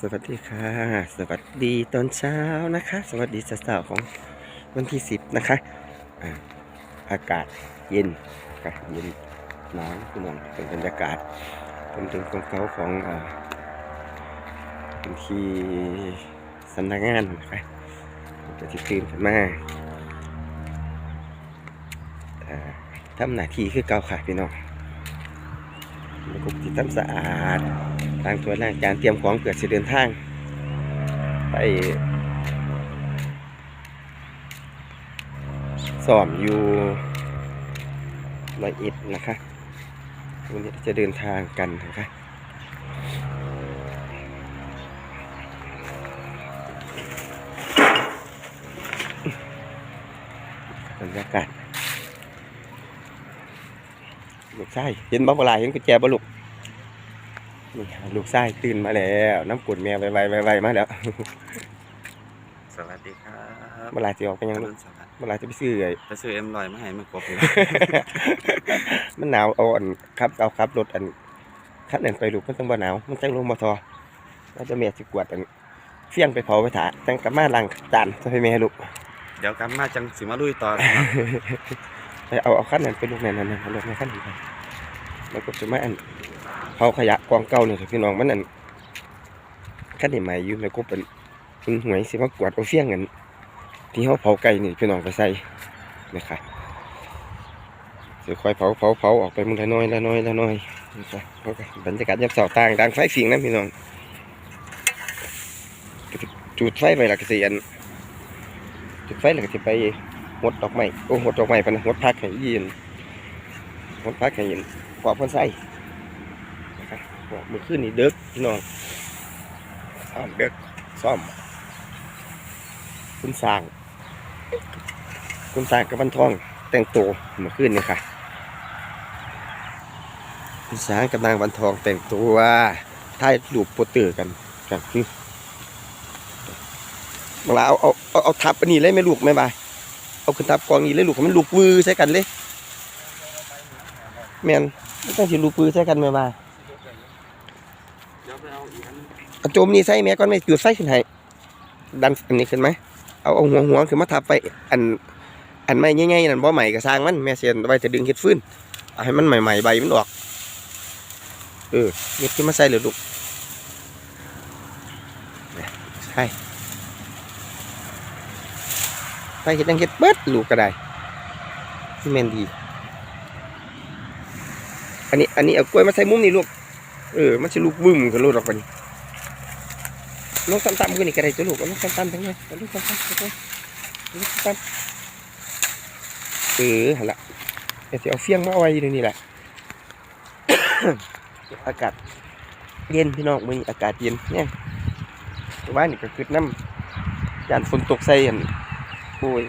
สวัสดีค่ะ สวัสดีตอนเช้านะคะ สวัสดีสาวๆของวันที่สิบนะคะอาอากาศเย็นค่ะเย็นหนาวคุณน้องเป็นบรรยากาศเป็นถึงของเขาของอ่าเป็นที่สำนักงานนะคะจะที่ตื่นขึ้นมาอ่าทำหน้าที่คือเก่าค่ะพี่น้อง แล้วก็ที่ทำสะอาดล้างถ้วยล้างจานเตรียมของเกิดสิเดินทาง ไปสอบอยู่ร้อยเอ็ดนะคะวันนี้จะเดินทางกันนะคะ ลูกชายเห็นบ้าเวลาเห็นกุญแจบ่ลูกนี่ลูกชายตื่นมาแล้วน้ำกุดแม่ไวๆไวๆมาแล้วสวัสดีครับเมื่อไหรจะออกไปยังลูกสวัสดีเมื่อไหรจะไปซื้อไอ้ไปซื้อเอ็มลอยมาให้มันกบเลยมันหนาวเอาอันครับเอาครับรถอันคันนั้นไปลูกมันต้องบ่หนาวมันจังลงบ่ทอแล้วจะแม่สิกวาดอันเฟี้ยงไปเผาไปถาจังกลับมาล้างจานจะให้แม่ลูกเดี๋ยวกลับมาจังสิมาลุยต่อนะครับ ไปเอาเอาคันนั้นไปลูกนั่นนั่นนั่นเอารถในคันนี้ไปแล้วก็จะมาอันเผาขยะกองเก่าเนี่ยพี่น้องมันอันคันนี้ใหม่อยู่แล้วก็เป็นเป็นหวยสิมากวาดเอาเฟี้ยงกันที่เขาเผาไก่นี่พี่น้องไปใส่นะคะเดี๋ยวค่อยเผาเผาเผาออกไปมันละน้อยละน้อยละน้อยนะคราะว่าบรรยากาศยามเสาต่างดังไฟฟิงนะพี่น้องจุดไฟไปและก็สิอันจุดไฟแล้วก็สิไป หดดอกไม้โอ้หดดอกไม้ปะนหดพักให้ยินหดพักให้ยินกว่าพ่นใส่นะคะว่ามือขึ้นนี่เด็กพี่น้องซ่อมเด็กซ่อม คุณสร้าง คุณสร้างกับบันทอง แต่งตัวมื่อคืนนี่ค่ะ คุณสร้างกับนางบันทองแต่งตัวถ่ายรูปโปเตอร์กันกันเวลาเอาเอาเอาเอาทับอันนี้เลยไม่ลูกไม่บาย เอาขึ้นทับกองนี้เลยลูกมันลูกวือใส่กันเลยแมนไม่ต้องสิลูกวือใส่กันไม่บายเดี๋ยวไปเอาเอาโจมนี่ใส่แม่ก่อนไม่จุดใส่ขึ้นให้ดันอันนี้ขึ้นไหมเอาเอาหัวหัวขึ้นมาทับไปอันอันไม่ง่ายๆนั่นบ่ใหม่ก็สร้างมันแม่เสียนไว้จะดึงเฮ็ดฟื้นเอาให้มันใหม่ๆใบมันออกเออเฮ็ดขึ้นมาใส่เลยลูกใช่ ไปเฮ็ดจังเฮ็ดเบิดลูกก็ได้ที่แมนดี อันนี้ อันนี้เอากล้วยมาใส่มุมนี่ลูก เออ มันสิลูกบึ้มขึ้นลูกออกไปนี่ลงต่ำๆขึ้นนี่ก็ได้จ้ะลูกเอาลงต่ำๆทั้งนั้นเอาลงต่ำๆทั้งนั้นเอาลงต่ำเออหันละเดี๋ยวเอาเฟี้ยงมาไว้อยู่ในนี่แหละ อากาศเย็นพี่น้องมื้อนี้อากาศเย็นเนี่ยว่านี่ก็คือน้ำยานฝนตกใส่อัน โอ้ย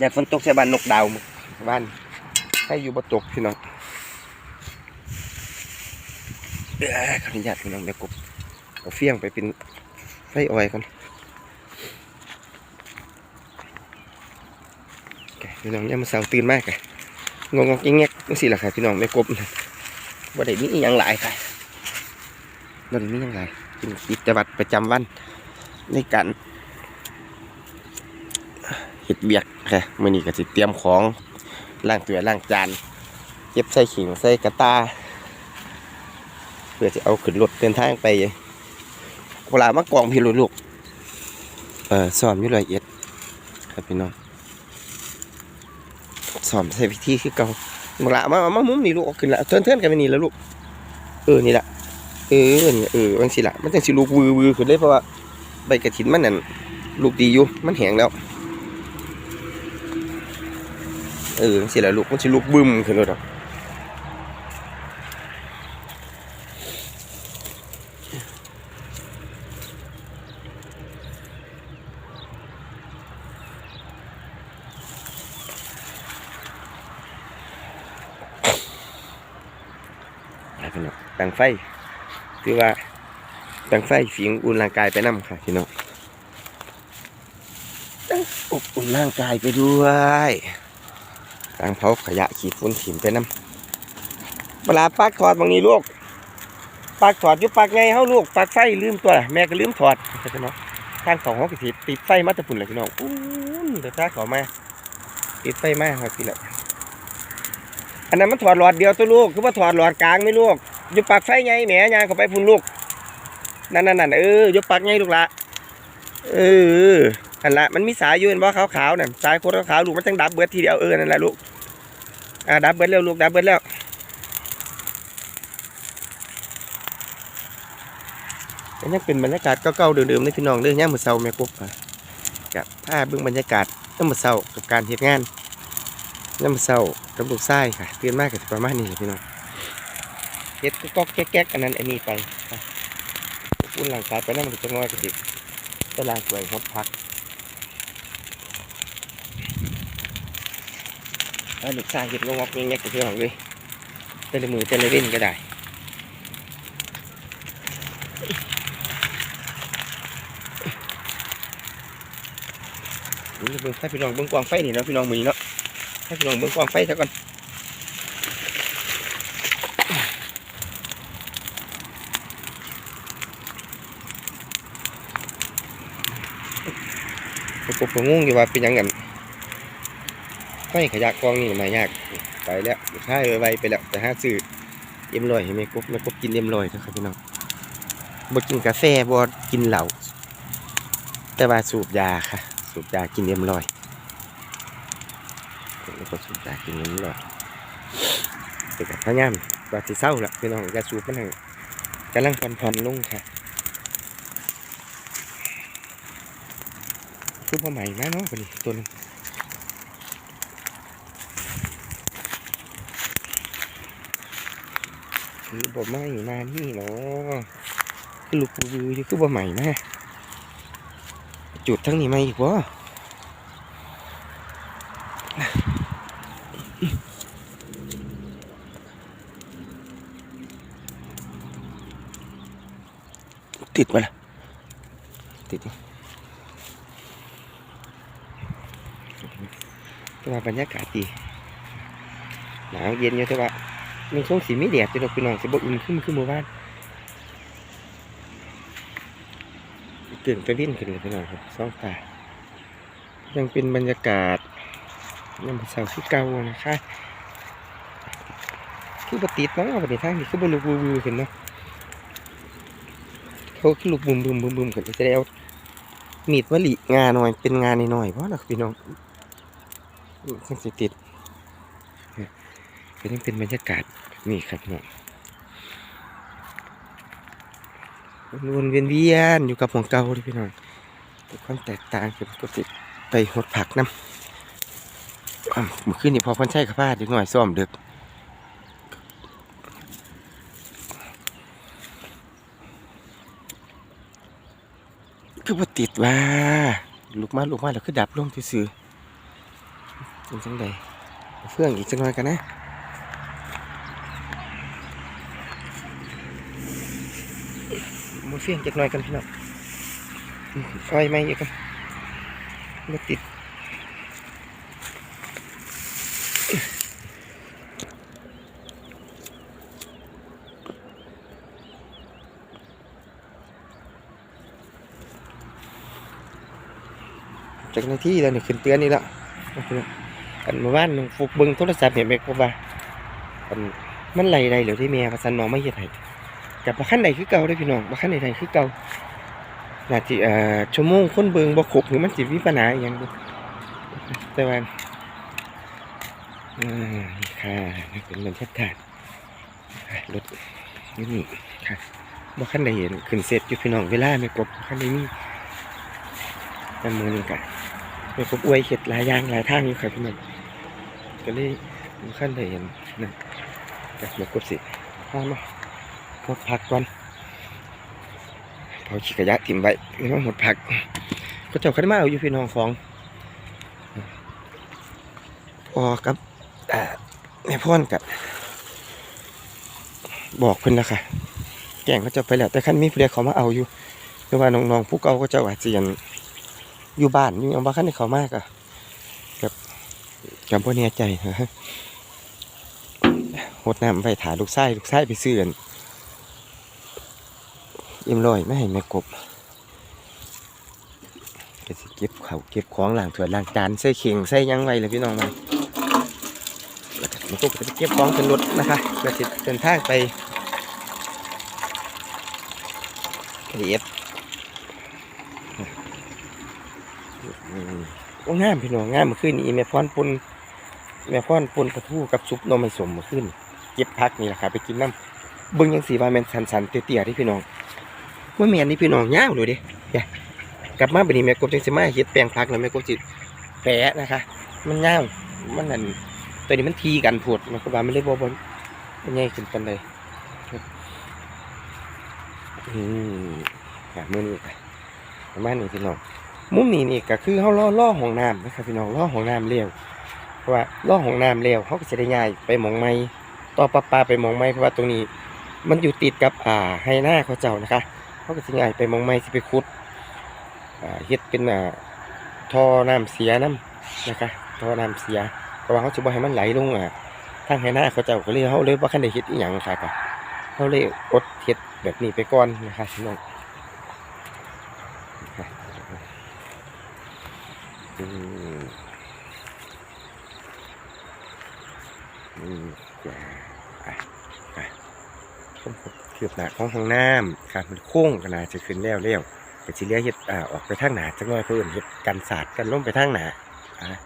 ยานฝนตกใส่บ้านนกดาวมื้อบ้านให้อยู่บ่ตกพี่น้องเอ้อขออนุญาตพี่น้องเดี๋ยวกบเอาเฟี้ยงไปเป็นไฟออยก่อนแกพี่น้องเนี่ยามมาเสาตื่นมากแกงงงๆแงกๆจังซี่ล่ะค่ะพี่น้องไม่กบบ่ได้มีอหยังหลายค่ะบ่ได้มีหยังหลายเป็นกิจวัตรประจำวันในการ เฮ็ดเบียกค่ะมื้อนี้ก็สิเตรียมของล้างถ้วยล้างจานเก็บใส่ขิงใส่กระตา เพื่อจะเอาขึ้นรถเดินทางไปเวลามากองพี่ลูกเอ่อซ้อมยู่ร้อยเอ็ดครับพี่น้องสอนใส่พิธีคือเก่าบักละมามามามุมนี่ลูกขึ้นละเทินเทินกันไปนี่แล้วลูกเออนี่ละเออนี่เออบางสิละมันจังสิลูกวือวือขึ้นเลยเพราะว่าใบกระถินมันนั่นลูกดีอยู่มันแห้งแล้ว เออจังสิละลูกมันสิลูกบึ้มขึ้นเลยดอกพี่น้องตังไฟคือว่าตังไฟฝีงอุ่นร่างกายไปนำค่ะพี่น้องตั้งอบอุ่นร่างกายไปด้วย ตังเผาขยะขีดฝุ่นถิ่นไปน้ำเวลาปักคอดบางนี้ลูกปักถอดอยู่ปักไงเฮาลูกปักไฟลืมตัวแม่ก็ลืมถอดเข้าใจเนาะทางของเฮาก็สิติดไฟมาแต่ปุ่นเลยพี่น้องอู้เดี๋ยวถ้าขามาติดไฟมาครับพี่ละอันนั้นมันถอดหลอดเดียวตัวลูกคือว่าถอดหลอดกลางไม่ลูกอยู่ปักไฟไงแหมยางเข้าไปพุ่นลูกนั่นนั่นนั่นเอออยู่ปักไงลูกละเออ นั่นละมันมีสายยู่เห็นบ่ขาวๆนั่นสายโคตรขาวลูกมันจังดับเบิดทีเดียวเออนั่นแหละลูกอ่าดับเบิดแล้วลูกดับเบิดแล้วก็ยังเป็นบรรยากาศเก่าๆเดิมๆในพี่น้องเรื่องย่ามือเช้าแม่กบค่ะกับถ้าเบิ่งบรรยากาศยามมื้อเช้ากับการเฮ็ดงานยามมื้อเช้ากับลูกชายค่ะเตื่นมากก็สิประมาณนี้พี่น้องเฮ็ดก็แก๊กๆอันนั้นอันนี้ไปอุ้นร่างกายไปนำมันจังน้อยก็สิไปล้างถ้วยหดพัก ล้วลูกชายเฮ็ดงอกๆแงกๆกับพี่น้องเลยแต่ละมือแต่ละเว้นก็ได้นี่เบิ่งให้พี่น้องเบิ่งกวางไฟนี่เนาะพี่น้องมือนี้เนาะให้พี่น้องเบิ่งกวางไฟซะก่อนผมก็งงอยู่ว่าเป็นหยังกันไฟขยะกองนี่มายากไปแล้วใช่ไวไปแล้วแต่ห้าซื้อเอ็มลอยให้แม่กบแม่กบกินเอ็มลอยเถอะครับพี่น้องบ่กินกาแฟบ่กินเหล้าแต่ว่าสูบยาค่ะ สูบยากินเอ็มลอยแล้วก็สูบยากินเอ็มลอยแต่กับพยายามว่าสิเศร้าละพี่น้องยาสูบมันกำลังผ่อนผ่อนๆลงค่ะคือบ่ใหม่มาเนาะคนนี้ตัวนึง คือบ่ใหม่มานี่เนาะคือลูกบูอยู่คือบ่ใหม่มาจุดทั้งนี้มาอีกวะติดมาละติดแต่ว่าบรรยากาศดีหนาวเย็นอยู่แต่ว่า มีช่วงสีไมีแดดจะดอกพี่น้องสิบ่อุ่นขึ้นขึ้นมื่อวานตื่นไปวิ่นขึ้นเลยพี่น้องครับสองตา ยังเป็นบรรยากาศยังเป็นเสาที่เก่านะคะคือปติดเนาะปฏิทางนี้คือบลูบูบูขึ้นเนาะเขาคือลูกบุมบุมบุมบุมขึ้นจะได้เอามีดวลีงาหน่อยเป็นงานหน่อยเพราะล่ะพี่น้องสังสิติด ก็ยังเป็นบรรยากาศนี่ครับเนาะวนเวียนเวียนอยู่กับของเก่าเลยพี่น้องแต่ความแตกต่างคือก็ติดไปหดผักน้ำอ้าวเมื่อคืนนี่พอพันใช่ข้าพาดนิดหน่อยซ่อมเด็กคือบ่ติดว่าลูกมาลูกมาแล้วคือดับลงซื่อๆเป็นจังไดเอาเฟื่องอีกจังหน่อยกันนะ เฟื่องจักหน่อยกันพี่น้องอืมไฟไหมอีกกันบ่ติดจากนาที่แล้วนี่ขึ้นเตือนนี่แล้วกันมื่อวานหน้องฟุกเบิ่งโทรศัพท์เห็นไหมครับว่าอันมันไหลใดเหลือที่แม่พะสันน้องไม่เฮ็ดให้ กับบ่คันใดคือเก่าเด้พี่น้องบ่คันใดๆคือเก่าน่าสิเอ่อชั่วโมงคนเบิงบ่ครบหรือมันสิมีปัญหาอีหยังบ่แต่ว่าอ่าค่ะนี่เป็นบรรยากาศอะรถอยู่นี่ค่ะบ่คันใดเห็นขึ้นเสร็จอยู่พี่น้องเวลาไม่กบบ่คันใดมีแต่มื้อนี้ก็ไม่กบอวยเฮ็ดหลายอย่างหลายทางอยู่ครับพี่น้องก็เลยบ่คันใดเห็นนั่นก็ไม่กบสิพามา หมดผักก่อนเผาขี้ขยะถิ่มไว้พี่น้องหมดผัก ก็เจ้าคันมาเอาอยู่พี่น้องของพอกับเอ่อแม่พ่อนกับบอกเพิ่นแล้วค่ะแก่งเขาเจะไปแล้ว แต่คันมีผู้ใดเขามาเอาอยู่หรือว่าน้องๆผู้เก่าก็เจ้าอาจจะยังอยู่บ้านอยู่ยังบ่คันได้เขามากอะกับกับบ่แน่ใจฮะหดน้ำไปถาลูกไส้ลูกไส้ไปซื้อน เอ็มลอยไม่ให้แม่กบก็สิเก็บเขาวเก็บของหล้างถ้วยล้างจานใส่เข่งใส่ยังไว้เลยพี่น้องมาแล้วก็แม่กบก็จะไปเก็บของขึ้นรถนะคะเพื่อจะเดินทางไปเรียดอืมโอ้งามพี่น้องงามมื่อคืนนี้แม่พรปุ่นแม่พรปุ่นปลาทูกับซุปนมไม่สมมื่อคืนเก็บพักนี่แหละค่ะไปกินน้ำเบิ่งยังสีว่าแม่นสันๆเตี้ยๆที่พี่น้อง ว่าแม่นนี่พี่น้องยาวเลยด้เดี๋ยวกลับมาบัดนี้แม่กบจังสิมาเฮ็ดแปลงพักแล้วแม่กบสิแปะนะคะ มันยาวมันนั่นตัวนี้มันทีกันโพดแม่กบว่ามันเลยบ่บ่มันใหญ่ขึ้นปานใดอืมค่ะมื้อนี้ประมาณนี้พี่น้องมุมนี้นี่ก็คือเฮาล่อล่อห้องน้ำนะครับพี่น้องล่อห้องน้ำเลี้ยวเพราะว่าล่อห้องน้ำเลี้ยวเขาก็จะได้ย้ายไปมองใหม่ต่อปลาปลาไปมองไม่เพราะว่าตรงนี้ มันอยู่ติดกับอ่าไฮหน้าเขาเจ้านะคะ เขาก็สิง่ายไปมองไม่สิไปขุดเฮ็ดเป็นอ่าท่อน้ำเสียน้ำนะคะท่อน้ำเสียเพราะว่าเขาจะบ่ให้มันไหลลงอ่าทางไฮหน้าเขาเจ้าก็เลยเขาเลยว่าคันได้เฮ็ดอีหยังค่ะก็เขาเลยอดเฮ็ดแบบนี้ไปก่อนนะคะพี่น้องอืมอืม จ้าผมคืบหน้าของห้องน้ำครับมันโค้งก็น่าจะขึ้นแล้วแล้วแต่สิเลียเฮ็ดอ่าออกไปทางหนาจักหน่อยเพิ่นเฮ็ดกันศาสตร์กันล้มไปทางหนาอะ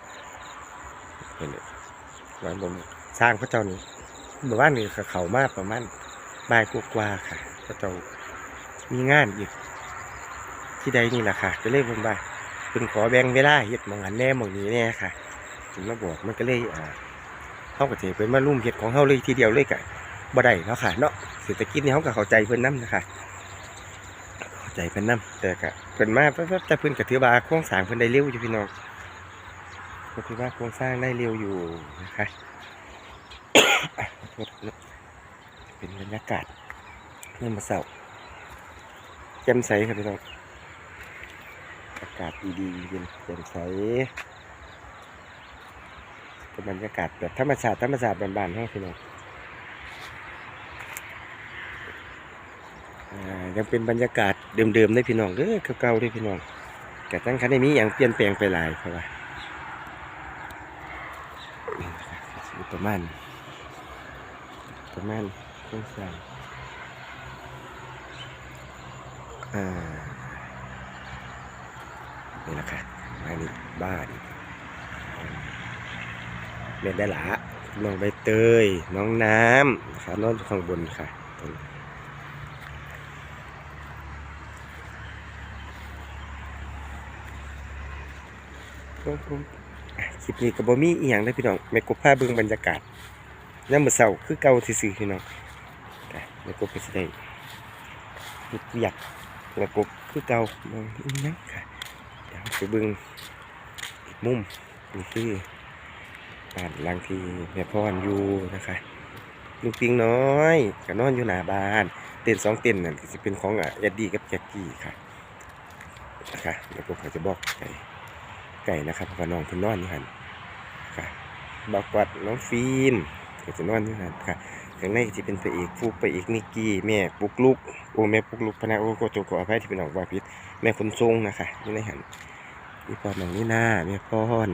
เห็นแล้วผมสร้างพระเจ้านี่เมื่อวานนี้เขามากประมาณบ่ายกว่าค่ะ พระเจ้ามีงานอีก ที่ใดนี่แหละค่ะ ก็เลยเพิ่นว่าเพิ่นขอแบ่งเวลาเฮ็ดมองหันแน่มองนี้แน่ค่ะถึงมาบอกมันก็เลยอ่าเฮาก็สิเพิ่นมาลุ่มเฮ็ดของเฮาเลยทีเดียวเลยก็ บ่ได้เนาะค่ะเนาะเศรษฐกิจนี่เขาก็เข้าใจเพิ่อนนํนะคะเข้าใจเพิ่อนนํแต่ก็เพิ่นมาแป๊บๆแต่เพิ่อนก็ถือว่าโครงสร้างเพิ่อนได้เร็วอยู่พี่น้องก็ถือว่าโครงสร้างได้เร็วอยู่นะคะอะโทษนะเป็นบรรยากาศเมื่อมาเสาร์แจ่มใสครับพี่น้องอากาศดีๆเย็นแจ่มใสเป็นบรรยากาศแบบธรรมชาติธรรมชาติบานๆเฮาพี่น้อง อ่า ยังเป็นบรรยากาศเดิมๆได้พี่น้องเด้อเก่าๆได้พี่น้องแต่ตั้งคันได้มีอย่างเปลี่ยนแปลงไปหลายเพราะว่าประมาณประมาณโครงสร้างอ่านี่แหละค่ะอันนี้บ้านเรียนได้หละน้องใบเตย น้องน้ำนะคะนอนอยู่ข้างบนค่ะตรง ครับผมคลิปนี้ก็บ่มีอีหยังเลยพี่น้องแม่กบพาเบิ่งบรรยากาศยามมื้อเช้าคือเก่าซื่อๆพี่น้องแม่กบก็สิได้เฮ็ดเวียกแม่กบคือเก่าบ่อีหยังค่ะเดี๋ยวไปเบิ่งอีกมุมนี่คือบ้านหลังที่แม่พรอยู่นะคะลูกปิงน้อยก็นอนอยู่หน้าบ้าน เต็นสองเต็นนั่นก็สิเป็นของอะเอ็ดดี้กับแจ็คกี้ค่ะนะคะแม่กบเขาจะบอกไป ไก่นะครับเพราะน้องเพิ่นนอนอยู่หันค่ะบักวัดน้องฟิล์มก็จะนอนอยู่หันค่ะข้างในที่เป็นพระเอกฟูกพระเอกนิกกี้แม่ปุกลุกโอ้แม่ปุกลุกพะนะโอ้ก็ตัวขอภัยที่เป็นน้องว่าผิดแม่คนทรงนะคะอยู่ในหันมีพอน้องนี่หน้าแม่พร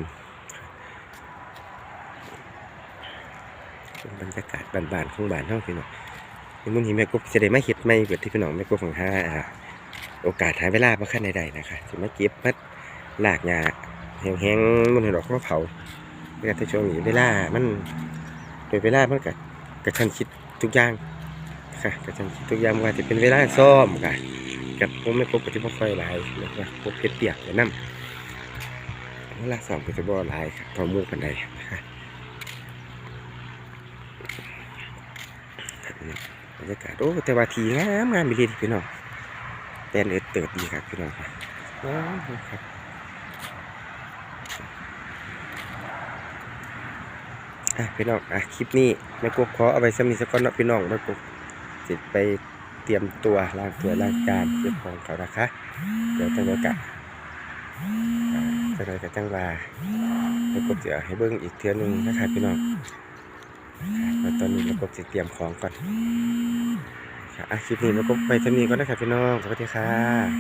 เป็นบรรยากาศบานๆของบ้านเฮาพี่น้องนมื้อนี้แม่กุ๊บจะได้มาเฮ็ดใหม่เกิดที่พี่น้องแม่กบของหาอ่าโอกาสหายเวลาบ่คันใดๆนะคะสิมาเก็บมาลากหญ้า แห้งๆมันเห็นดอกมะเผาเวลาที่ช่วงนี้เวลามันโดยเวลามันก็กระชันชิดทุกอย่างค่ะกระชันชิดทุกอย่างว่าจะเป็นเวลาซ่อมค่ะกับผมไม่พบกับที่พ่อค่อยหลายนะครับพบเพชรเปียกเลยน้ำเวลาซ่อมก็จะบ่หลายค่ะพอมูกันใดนะคะบรรยากาศโอ้แต่ว่าทีงามงามมีดีพี่น้องแต่เนือเติบดีครับพี่น้องครับ อะพี่น้องอะคลิปนี้แม่กุ๊กขอเอาไว้สำนีสักก้อนเนาะพี่น้องแม่กุ๊กสิไปเตรียมตัวล้างตัวล้างจานเก็บของเขานะคะ เดี๋ยวจังไดกะจังไดกะจังว่าแม่กุ๊กจะให้เบิ่งอีกเทื่อหนึงนะคะพี่น้องแล้วตอนนี้แม่กุ๊กสิเตรียมของก่อนอะคลิปนี้แม่กบไปเท่านี้ก็ได้ครับพี่น้องสวัสดีค่ะ